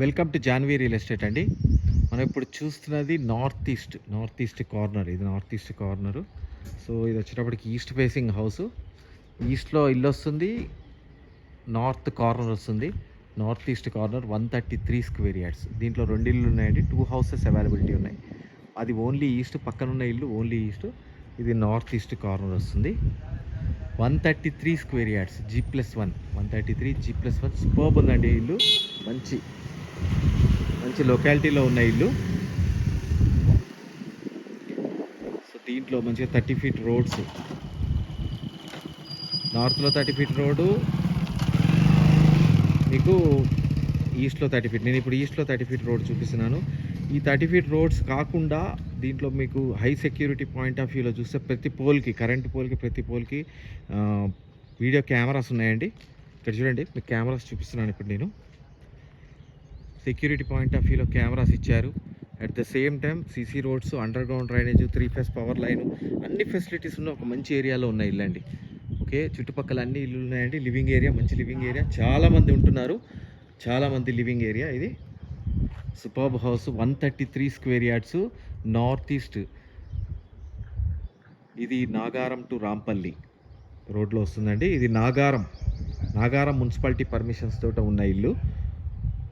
Welcome to Janvi real estate అండి. మనం ఇప్పుడు చూస్తున్నది north east north east corner. ఇది నార్త్ ఈస్ట్ కార్నరు. సో ఇది వచ్చేటప్పటికి ఈస్ట్ ఫేసింగ్ హౌస్. ఈస్ట్లో ఇల్లు వస్తుంది నార్త్ కార్నర్ వస్తుంది. North east corner one thirty three square yards. దీంట్లో రెండు ఇల్లు ఉన్నాయండి టూ హౌసెస్ అవైలబిలిటీ ఉన్నాయి. అది ఓన్లీ ఈస్ట్ పక్కన ఉన్న ఇల్లు ఓన్లీ ఈస్ట్. ఇది నార్త్ ఈస్ట్ కార్నర్ వస్తుంది. One thirty three square yards G plus one. One thirty three G plus one. Superb ఉందండి ఇల్లు. మంచి మంచి లొకాలిటీలో ఉన్న ఇల్లు. సో దీంట్లో మంచిగా థర్టీ ఫీట్ రోడ్స్ నార్త్లో థర్టీ ఫీట్ రోడ్డు మీకు ఈస్ట్లో థర్టీ ఫీట్ నేను ఇప్పుడు ఈస్ట్లో థర్టీ ఫీట్ రోడ్ చూపిస్తున్నాను. ఈ థర్టీ ఫీట్ రోడ్స్ కాకుండా దీంట్లో మీకు హై సెక్యూరిటీ పాయింట్ ఆఫ్ వ్యూలో చూస్తే ప్రతి పోల్కి కరెంట్ పోల్కి ప్రతి పోల్కి వీడియో కెమెరాస్ ఉన్నాయండి. ఇక్కడ చూడండి మీకు కెమెరాస్ చూపిస్తున్నాను ఇప్పుడు నేను. సెక్యూరిటీ పాయింట్ ఆఫ్ వ్యూలో కెమెరాస్ ఇచ్చారు. At the same time CC roads underground drainage three phase power line అన్ని ఫెసిలిటీస్ ఉన్న ఒక మంచి ఏరియాలో ఉన్న ఇల్లు అండి ఓకే చుట్టుపక్కల అన్ని ఇల్లు ఉన్నాయండి. లివింగ్ ఏరియా మంచి లివింగ్ ఏరియా చాలామంది ఉంటున్నారు. చాలామంది లివింగ్ ఏరియా ఇది. Superb house one thirty three square yards north east ఇది నాగారం టు రాంపల్లి. రోడ్లో వస్తుందండి. ఇది నాగారం. నాగారం మున్సిపాలిటీ పర్మిషన్స్ తోట ఉన్న ఇల్లు.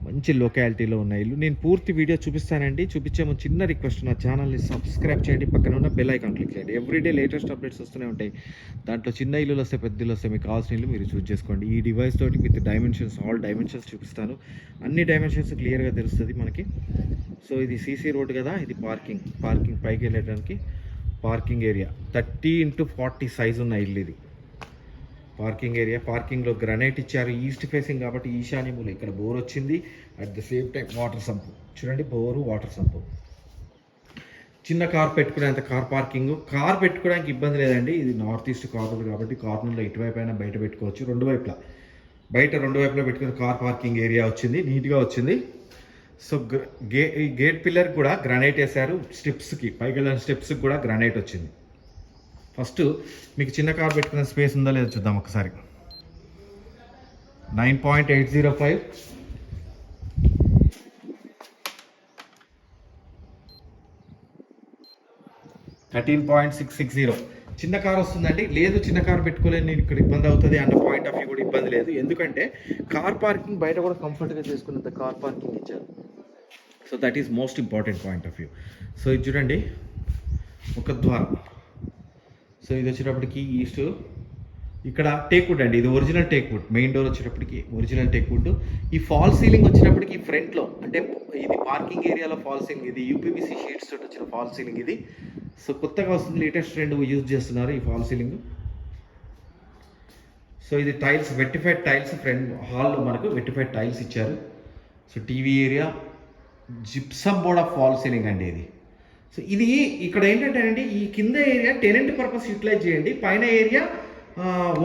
మంచి లొకాలిటీలో ఉన్న ఇల్లు. నేను పూర్తి వీడియో చూపిస్తానండి. చూపించే ముందు చిన్న రిక్వెస్ట్ నా ఛానల్ని సబ్స్క్రైబ్ చేయండి. పక్కన ఉన్న బెల్ ఐకాన్ క్లిక్ చేయండి. ఎవ్రీడే లేటెస్ట్ అప్డేట్స్ వస్తూనే ఉంటాయి. దాంట్లో చిన్న ఇల్లులు వస్తే పెద్ద ఇల్లు వస్తే మీకు కావాల్సిన ఇల్లు మీరు చూస్ చేసుకోండి. ఈ డివైస్ తోటి విత్ డైమెన్షన్స్ ఆల్ డైమెన్షన్స్ చూపిస్తాను. అన్ని డైమెన్షన్స్ క్లియర్గా తెలుస్తుంది మనకి. సో ఇది సీసీ రోడ్ కదా. ఇది పార్కింగ్ పార్కింగ్ పైకి వెళ్ళడానికి parking area thirty into forty size ఉన్న ఇల్లు ఇది. Parking area. పార్కింగ్లో గ్రనైట్ ఇచ్చారు. ఈస్ట్ ఫేసింగ్ కాబట్టి ఈశాన్యములు ఇక్కడ బోర్ వచ్చింది. At the same time water sump చూడండి బోరు వాటర్ సంపు చిన్న కార్ పెట్టుకునేంత కార్ పార్కింగ్. కార్ పెట్టుకోవడానికి ఇబ్బంది లేదండి. ఇది నార్త్ ఈస్ట్ కార్నర్ కాబట్టి కార్నర్లో ఇటువైపు అయినా బయట పెట్టుకోవచ్చు. రెండు వైపులా. బయట రెండు వైపులా పెట్టుకుని కార్ పార్కింగ్ ఏరియా వచ్చింది. నీట్గా వచ్చింది. సో గే ఈ గేట్ పిల్లర్ కూడా గ్రానైట్ వేశారు. స్టెప్స్కి పైకి వెళ్ళిన స్టెప్స్కి కూడా గ్రానైట్ వచ్చింది. ఫస్ట్ మీకు చిన్న కార్ పెట్టుకునే స్పేస్ ఉందా లేదో చూద్దాం ఒకసారి. Nine point eight zero five. Thirteen point six six zero. చిన్న కార్ వస్తుందండి. లేదు చిన్న కార్ పెట్టుకోలేని నేను ఇక్కడ ఇబ్బంది అవుతుంది అన్న పాయింట్ ఆఫ్ వ్యూ కూడా ఇబ్బంది లేదు. ఎందుకంటే కార్ పార్కింగ్ బయట కూడా కంఫర్ట్గా చేసుకున్నంత కార్ పార్కింగ్ ఇచ్చారు. So that is most important point of view so ఇది చూడండి. ఒక ద్వారం. సో ఇది వచ్చేటప్పటికి ఈస్ట్. ఇక్కడ టేక్వుడ్ అండి ఇది ఒరిజినల్ టేక్వుడ్ మెయిన్ డోర్ వచ్చేటప్పటికి ఒరిజినల్ టేక్వుడ్ ఈ ఫాల్ సీలింగ్ వచ్చేటప్పటికి ఫ్రంట్లో అంటే ఇది పార్కింగ్ ఏరియాలో ఫాల్ సీలింగ్ ఇది యూపీబీసీ షీట్స్ తోటి వచ్చిన ఫాల్ సీలింగ్ ఇది. సో కొత్తగా వస్తుంది లేటెస్ట్ ట్రెండ్ యూజ్ చేస్తున్నారు ఈ ఫాల్ సీలింగ్. సో ఇది టైల్స్ వెట్టిఫైడ్ టైల్స్ ఫ్రంట్ హాల్లో మనకు వెట్టిఫైడ్ టైల్స్ ఇచ్చారు. So TV area gypsum board of fall ceiling అండి ఇది. సో ఇది ఇక్కడ ఏంటంటే అండి ఈ కింద ఏరియా టెనెంట్ పర్పస్ యూటిలైజ్ చేయండి పైన ఏరియా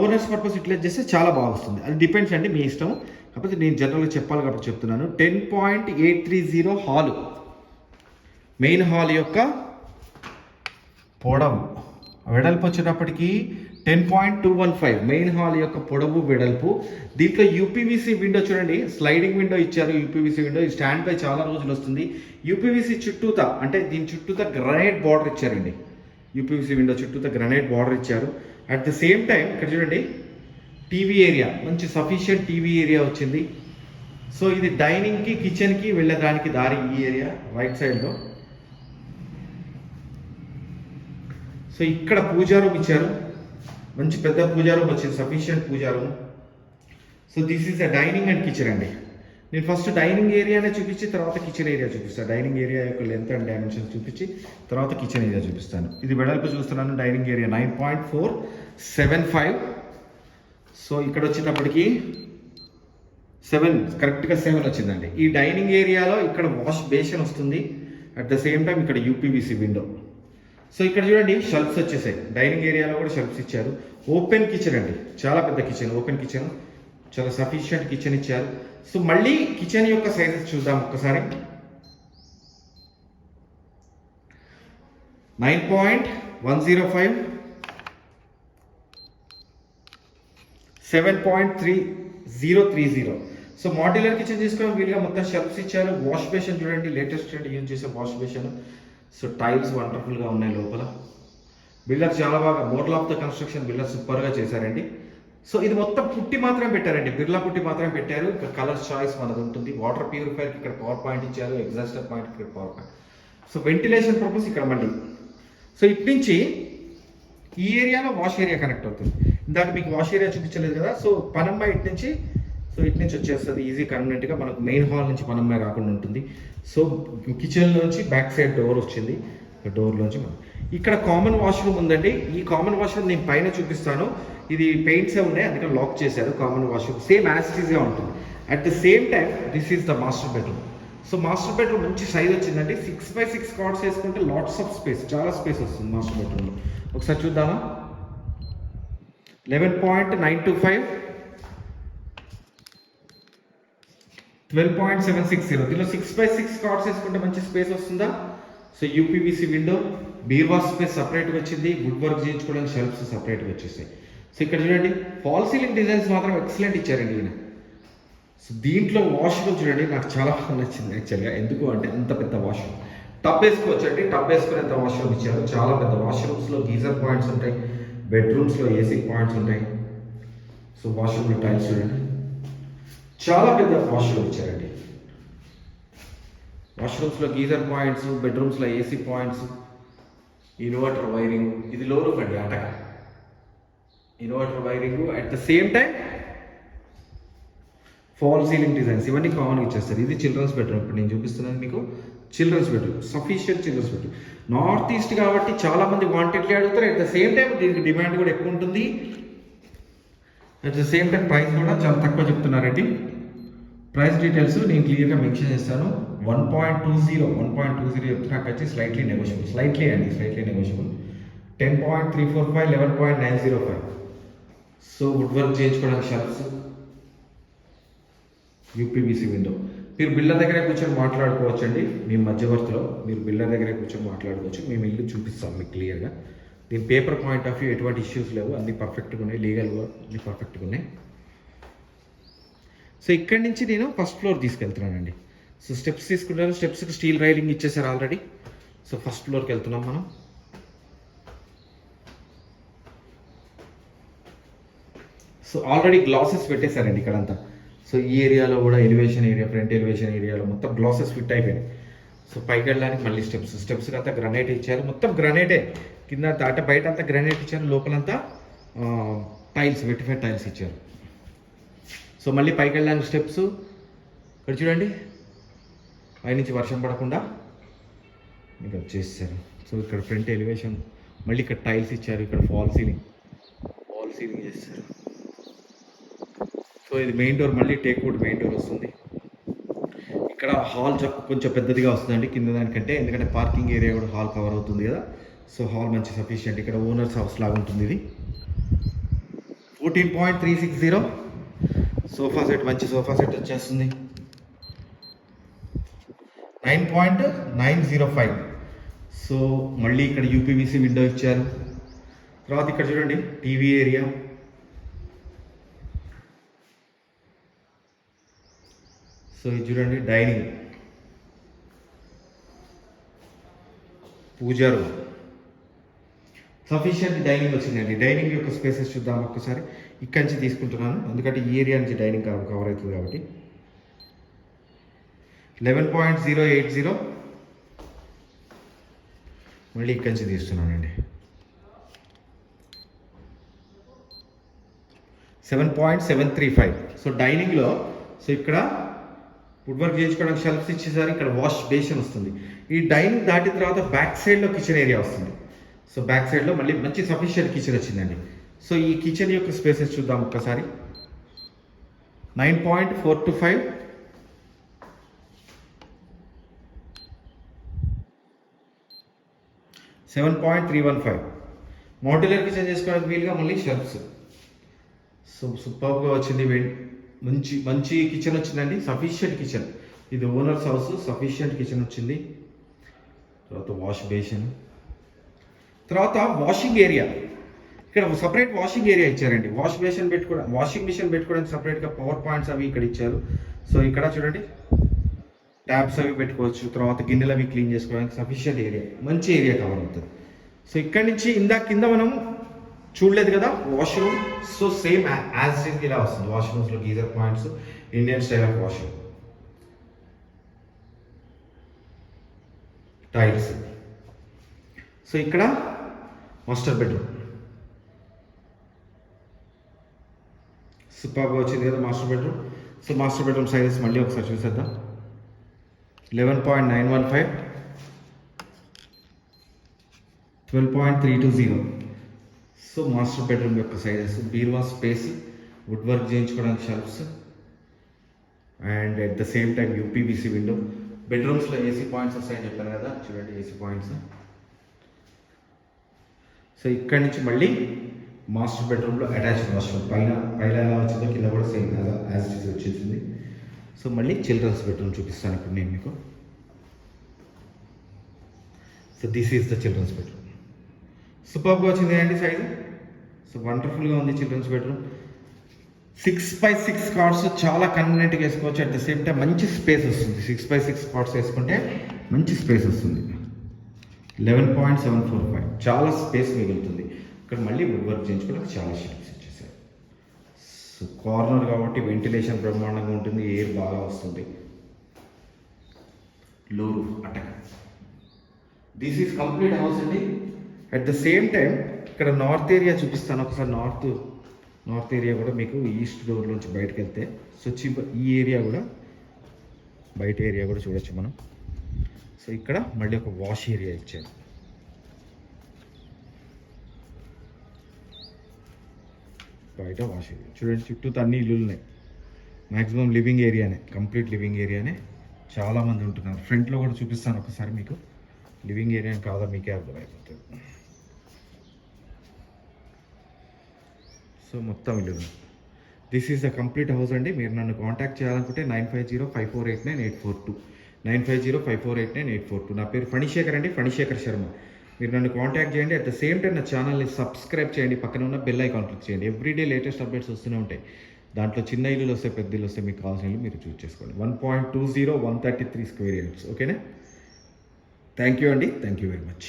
ఓనర్స్ పర్పస్ యూటిలైజ్ చేస్తే చాలా బాగా వస్తుంది అది డిపెండ్స్ అండి మీ ఇష్టం. కాకపోతే నేను జనరల్గా చెప్పాలి కాబట్టి చెప్తున్నాను. Ten point eight three zero hall main hall యొక్క పొడవు. వెడల్పు వచ్చేటప్పటికి ten point two one five main hall యొక్క పొడవు వెడల్పు. దీంట్లో యూపీవీసీ విండో చూడండి స్లైడింగ్ విండో ఇచ్చారు యూపీవీసీ విండో ఈ స్టాండ్ పై చాలా రోజులు వస్తుంది. యూపీవీసీ చుట్టూత అంటే దీని చుట్టూత గ్రనైట్ బార్డర్ ఇచ్చారండి. యూపీవీసీ విండో చుట్టూత గ్రనైట్ బార్డర్ ఇచ్చారు. అట్ ద సేమ్ టైం ఇక్కడ చూడండి టీవీ ఏరియా మంచి సఫిషియంట్ టీవీ ఏరియా వచ్చింది. సో ఇది డైనింగ్కి కిచెన్కి వెళ్ళడానికి దారి ఈ ఏరియా రైట్ సైడ్లో సో ఇక్కడ పూజా రూమ్ ఇచ్చారు. మంచి పెద్ద పూజారూమ్ వచ్చింది sufficient puja room so this is a dining and kitchen అండి. నేను ఫస్ట్ డైనింగ్ ఏరియానే చూపించి తర్వాత కిచెన్ ఏరియా చూపిస్తాను డైనింగ్ ఏరియా యొక్క లెంత్ అండ్ డైమెన్షన్స్ చూపించి తర్వాత కిచెన్ ఏరియా చూపిస్తాను. ఇది వెడల్పు చూస్తున్నాను dining area nine point four seven five so ఇక్కడ వచ్చేటప్పటికి సెవెన్ కరెక్ట్గా సెవెన్ వచ్చిందండి. ఈ డైనింగ్ ఏరియాలో ఇక్కడ వాష్ బేషన్ వస్తుంది. అట్ ద సేమ్ టైం ఇక్కడ యూపీవీసీ విండో సో ఇక్కడ చూడండి షెల్ఫ్స్ వచ్చేసాయి. డైనింగ్ ఏరియాలో కూడా షెల్ఫ్స్ ఇచ్చారు. ఓపెన్ కిచెన్ అండి. చాలా పెద్ద కిచెన్ ఓపెన్ కిచెన్ చాలా సఫిషియంట్ కిచెన్ ఇచ్చారు. సో మళ్ళీ కిచెన్ యొక్క సైజెస్ చూద్దాం ఒక్కసారి. Nine point one zero five seven point three zero three zero so modular kitchen తీసుకోవడం వీలుగా మొత్తం షెల్ఫ్స్ ఇచ్చారు. వాష్ బేషన్ చూడండి లేటెస్ట్ యూజ్ చేసే వాష్ బేషన్ సో టైల్స్ వండర్ఫుల్గా ఉన్నాయి లోపల. బిల్డర్స్ చాలా బాగా model of the construction builder సూపర్గా చేశారండి. సో ఇది మొత్తం పుట్టి మాత్రమే పెట్టారండి. బిర్లా పుట్టి మాత్రమే పెట్టారు. కలర్ చాయిస్ మనది ఉంటుంది. వాటర్ ప్యూరిఫైర్కి ఇక్కడ పవర్ పాయింట్ ఇచ్చారు. ఎగ్జాస్టర్ పాయింట్ ఇక్కడ power point so ventilation purpose ఇక్కడ మళ్ళీ. సో ఇటు నుంచి ఈ ఏరియాలో వాష్ ఏరియా కనెక్ట్ అవుతుంది. ఇందాక మీకు వాష్ ఏరియా చూపించలేదు కదా. సో పనమ్మ ఇటు నుంచి సో ఇటు నుంచి వచ్చేస్తుంది ఈజీ కన్వీనెంట్గా మనకు మెయిన్ హాల్ నుంచి మనమే రాకుండా ఉంటుంది. సో కిచెన్ నుంచి బ్యాక్ సైడ్ డోర్ వచ్చింది. డోర్లోంచి మనం ఇక్కడ కామన్ వాష్రూమ్ ఉందండి. ఈ కామన్ వాష్రూమ్ నేను పైన చూపిస్తాను. ఇది పెయింట్సే ఉన్నాయి అందుకని లాక్ చేశారు కామన్ వాష్రూమ్ సేమ్ యాసిటీస్గా ఉంటుంది. At the same time this is the master bedroom so master bedroom మంచి సైజ్ వచ్చిందండి. సిక్స్ బై సిక్స్ కార్డ్స్ వేసుకుంటే లాట్స్ ఆఫ్ స్పేస్ చాలా స్పేస్ వస్తుంది మాస్టర్ బెడ్రూమ్లో ఒకసారి చూద్దామా? Eleven point nine two five twelve point seven six zero దీనిలో six by six cards వేసుకుంటే మంచి స్పేస్ వస్తుందా? సో యూపీవీసీ విండో బీర్వా స్పేస్ సపరేట్గా వచ్చింది. గుడ్ వర్క్ చేయించుకోవడానికి షెల్ఫ్స్ సపరేట్గా వచ్చేసాయి. సో ఇక్కడ చూడండి ఫాల్ సీలింగ్ డిజైన్స్ మాత్రం ఎక్సలెంట్ ఇచ్చారండి ఈయన. సో దీంట్లో వాష్రూమ్ చూడండి నాకు చాలా బాగా నచ్చింది యాక్చువల్గా ఎందుకు అంటే అంత పెద్ద వాష్రూమ్ టబ్ వేసుకోవచ్చండి. టబ్ వేసుకునేంత వాష్రూమ్ ఇచ్చారు. చాలా పెద్ద వాష్రూమ్స్లో గీజర్ పాయింట్స్ ఉంటాయి. బెడ్రూమ్స్లో ఏసీ పాయింట్స్ ఉంటాయి. సో వాష్రూమ్లో టైల్స్ చూడండి. చాలా పెద్ద వాష్రూమ్ ఇచ్చారండి. వాష్రూమ్స్లో గీజర్ పాయింట్స్ బెడ్రూమ్స్లో ఏసీ పాయింట్స్ ఇన్వర్టర్ వైరింగ్ ఇది లో రూమ్ అండి అటక. Inverter wiring at the same time fall ceiling designs ఇవన్నీ కామన్గా ఇచ్చేస్తారు. ఇది చిల్డ్రన్స్ బెడ్రూమ్ ఇప్పుడు నేను చూపిస్తున్నాను మీకు. Children's bedroom sufficient children's bedroom north east కాబట్టి చాలా మంది వాంటెడ్లీ అడుగుతారు. అట్ ద సేమ్ టైం దీనికి డిమాండ్ కూడా ఎక్కువ ఉంటుంది. At the same time price కూడా చాలా తక్కువ చెప్తున్నారండి. ప్రైస్ డీటెయిల్స్ నేను క్లియర్గా మెన్షన్ చేస్తాను. One point two zero one point two zero చెప్తున్నాక వచ్చి స్లైట్లీ నెగోషియబుల్ స్లైట్లీ అండి slightly negotiable ten point three four five eleven point nine zero five so wood work చేయించుకోవడానికి షాప్స్ యూపీబీసీ విండో మీరు builder దగ్గరే కూర్చొని మాట్లాడుకోవచ్చు అండి మీ మధ్యవర్తిలో మీరు బిల్డర్ దగ్గరే కూర్చొని మాట్లాడుకోవచ్చు. మేము ఇల్లు చూపిస్తాం మీకు క్లియర్గా దీని పేపర్ పాయింట్ ఆఫ్ వ్యూ ఎటువంటి ఇష్యూస్ లేవు. అన్ని పర్ఫెక్ట్గా ఉన్నాయి. లీగల్గా అన్ని పర్ఫెక్ట్గా ఉన్నాయి. సో ఇక్కడి నుంచి నేను ఫస్ట్ ఫ్లోర్ తీసుకెళ్తున్నానండి. సో స్టెప్స్ తీసుకుంటారు స్టెప్స్కి స్టీల్ రైలింగ్ ఇచ్చేసారు ఆల్రెడీ. సో ఫస్ట్ ఫ్లోర్కి వెళ్తున్నాం మనం. సో ఆల్రెడీ గ్లాసెస్ పెట్టేశారండి ఇక్కడంతా. సో ఈ ఏరియాలో కూడా ఎలివేషన్ ఏరియా ఫ్రంట్ ఎలివేషన్ ఏరియాలో మొత్తం గ్లాసెస్ ఫిట్ అయిపోయినాయి. సో పైకి వెళ్ళడానికి మళ్ళీ స్టెప్స్. స్టెప్స్ అంతా గ్రనైట్ ఇచ్చారు. మొత్తం గ్రనైటే. కింద అంటే బయట అంతా గ్రనైట్ ఇచ్చారు. లోపలంతా టైల్స్ వెటిఫైడ్ టైల్స్ ఇచ్చారు. సో మళ్ళీ పైకి వెళ్ళడానికి స్టెప్స్. ఇక్కడ చూడండి. పైనుంచి వర్షం పడకుండా. మీకు చేశారు సో ఇక్కడ ఫ్రంట్ ఎలివేషన్. మళ్ళీ ఇక్కడ టైల్స్ ఇచ్చారు. ఇక్కడ ఫాల్ సీలింగ్. ఫాల్ సీలింగ్ చేస్తారు. సో ఇది మెయిన్ డోర్. మళ్ళీ టేక్ మెయిన్ డోర్ వస్తుంది. ఇక్కడ హాల్ కొంచెం పెద్దదిగా వస్తుందండి. కింద దానికంటే. ఎందుకంటే పార్కింగ్ ఏరియా కూడా హాల్ కవర్ అవుతుంది కదా. సో హాల్ మంచి సఫిషియంట్. ఇక్కడ ఓనర్స్ హౌస్ లాగా ఉంటుంది ఇది. Fourteen point three six zero. Sofa set మంచి సోఫా సెట్ వచ్చేస్తుంది. Nine point nine zero five. So మళ్ళీ ఇక్కడ యూపీవీసీ విండో ఇచ్చారు. తర్వాత ఇక్కడ చూడండి టీవీ ఏరియా. సో ఇది చూడండి dining. Puja room. Sufficient dining వచ్చిందండి. డైనింగ్ యొక్క స్పేసెస్ చూద్దాం ఒక్కసారి. ఇక్కడి నుంచి తీసుకుంటున్నాను. ఎందుకంటే ఈ ఏరియా నుంచి డైనింగ్ కవర్ అవుతుంది కాబట్టి. Eleven point zero eight zero. మళ్ళీ ఇక్కడి నుంచి తీస్తున్నానండి. Seven point seven three five. So డైనింగ్లో so ఇక్కడ వుడ్ వర్క్ చేయించుకోవడానికి షెల్ఫ్స్ ఇచ్చేసారి. ఇక్కడ వాష్ బేసిన్ వస్తుంది. ఈ డైనింగ్ దాటిన తర్వాత బ్యాక్ సైడ్లో కిచెన్ ఏరియా వస్తుంది. సో బ్యాక్ సైడ్లో మళ్ళీ మంచి సఫిషియెంట్ కిచెన్ వచ్చిందండి. సో ఈ కిచెన్ యొక్క స్పేసెస్ చూద్దాం ఒక్కసారి. Nine point four two five seven point three one five modular kitchen చేసుకోవడానికి వీలుగా మళ్ళీ షెల్ఫ్స్ సో సూపర్గా వచ్చింది మంచి మంచి కిచెన్ వచ్చిందండి. సఫిషియంట్ కిచెన్ ఇది ఓనర్స్ హౌస్ సఫిషియంట్ కిచెన్ వచ్చింది. తర్వాత వాష్ బేసిన్ తర్వాత వాషింగ్ ఏరియా ఇక్కడ సపరేట్ వాషింగ్ ఏరియా ఇచ్చారండి. వాష్ మిషన్ పెట్టుకోవడం వాషింగ్ మిషన్ పెట్టుకోవడానికి సపరేట్గా పవర్ పాయింట్స్ అవి ఇక్కడ ఇచ్చారు. సో ఇక్కడ చూడండి. ట్యాబ్స్ అవి పెట్టుకోవచ్చు. తర్వాత గిన్నెలు అవి క్లీన్ చేసుకోవడానికి సఫిషియంట్ ఏరియా మంచి ఏరియా కవర్ అవుతుంది. సో ఇక్కడ నుంచి ఇందాక కింద మనం చూడలేదు కదా washroom so same as it ఇలా వస్తుంది. వాష్రూమ్స్లో geyser points Indian style of washroom tiles so ఇక్కడ మాస్టర్ బెడ్రూమ్ సూపర్గా వచ్చింది కదా master bedroom. So master bedroom sizes మళ్ళీ ఒకసారి చూసేద్దాం. Eleven point nine one five twelve point three two zero so master bedroom యొక్క సైజెస్ బీర్వా స్పేస్ వుడ్ వర్క్ చేయించుకోవడానికి shelves and at the same time UPVC window. బెడ్రూమ్స్లో AC points వస్తాయని చెప్పాను కదా చూడండి ఏసీ పాయింట్స్. సో ఇక్కడి నుంచి మళ్ళీ మాస్టర్ బెడ్రూమ్లో అటాచ్డ్ వాష్రూమ్ పైన పైన ఎలా వచ్చిందో కింద కూడా సేమ్ యాజ్ ఇట్ వచ్చింది. సో మళ్ళీ చిల్డ్రన్స్ బెడ్రూమ్ చూపిస్తాను ఇప్పుడు నేను మీకు. So this is the children's bedroom. సూపర్గా వచ్చింది అండి సైజు సో వండర్ఫుల్గా ఉంది children's bedroom. Six by six cards చాలా కన్వీనియంట్గా వేసుకోవచ్చు. అట్ ద సేమ్ టైం మంచి స్పేస్ వస్తుంది. సిక్స్ బై సిక్స్ కార్డ్స్ వేసుకుంటే మంచి స్పేస్ వస్తుంది. Eleven point seven four five చాలా స్పేస్ మిగులుతుంది. ఇక్కడ మళ్ళీ వుడ్ వర్క్ చేయించుకోవడానికి చాలా షీట్స్ ఇచ్చేసారు సో కార్నర్ కాబట్టి వెంటిలేషన్ బ్రహ్మాండంగా ఉంటుంది ఎయిర్ బాగా వస్తుంది. Low roof attic. This is complete house అండి. అట్ ద సేమ్ టైం ఇక్కడ నార్త్ ఏరియా చూపిస్తాను. ఒకసారి నార్త్ నార్త్ ఏరియా కూడా మీకు ఈస్ట్ డోర్ నుంచి బయటకు వెళ్తే సో ఈ ఏరియా కూడా బయట ఏరియా కూడా చూడొచ్చు మనం. సో ఇక్కడ మళ్ళీ ఒక వాష్ ఏరియా ఇచ్చారు. బయట వాష్ ఏరియా చూడండి చుట్టూ అన్ని ఇల్లు ఉన్నాయి మ్యాక్సిమం లివింగ్ ఏరియానే కంప్లీట్ లివింగ్ ఏరియానే చాలామంది ఉంటున్నారు. ఫ్రంట్లో కూడా చూపిస్తాను ఒకసారి మీకు. లివింగ్ ఏరియా కాదా మీకే అర్థమైపోతుంది. సో మొత్తం ఇల్లు. This is the complete house అండి. మీరు నన్ను కాంటాక్ట్ చేయాలనుకుంటే nine five zero five four eight nine eight four two. Nine five zero five four eight nine eight four two. నా పేరు ఫణిశేఖర్ అండి. ఫణిశేఖర్ శర్మ. మీరు నన్ను కాంటాక్ట్ చేయండి. అట్ ద సేమ్ టైం నా ఛానల్ని సబ్స్క్రైబ్ చేయండి. పక్కన ఉన్న బెల్ ఐకాన్ క్లిక్ చేయండి. ఎవ్రీడే లేటెస్ట్ అప్డేట్స్ వస్తూనే ఉంటాయి. దాంట్లో చిన్న ఇల్లులు వస్తే పెద్ద ఇల్లు వస్తే మీకు కావాల్సిన ఇల్లు మీరు చూస్ చేసుకోండి. One point two zero one thirty three square yards ఓకేనా థ్యాంక్ యూ అండి. Thank you very much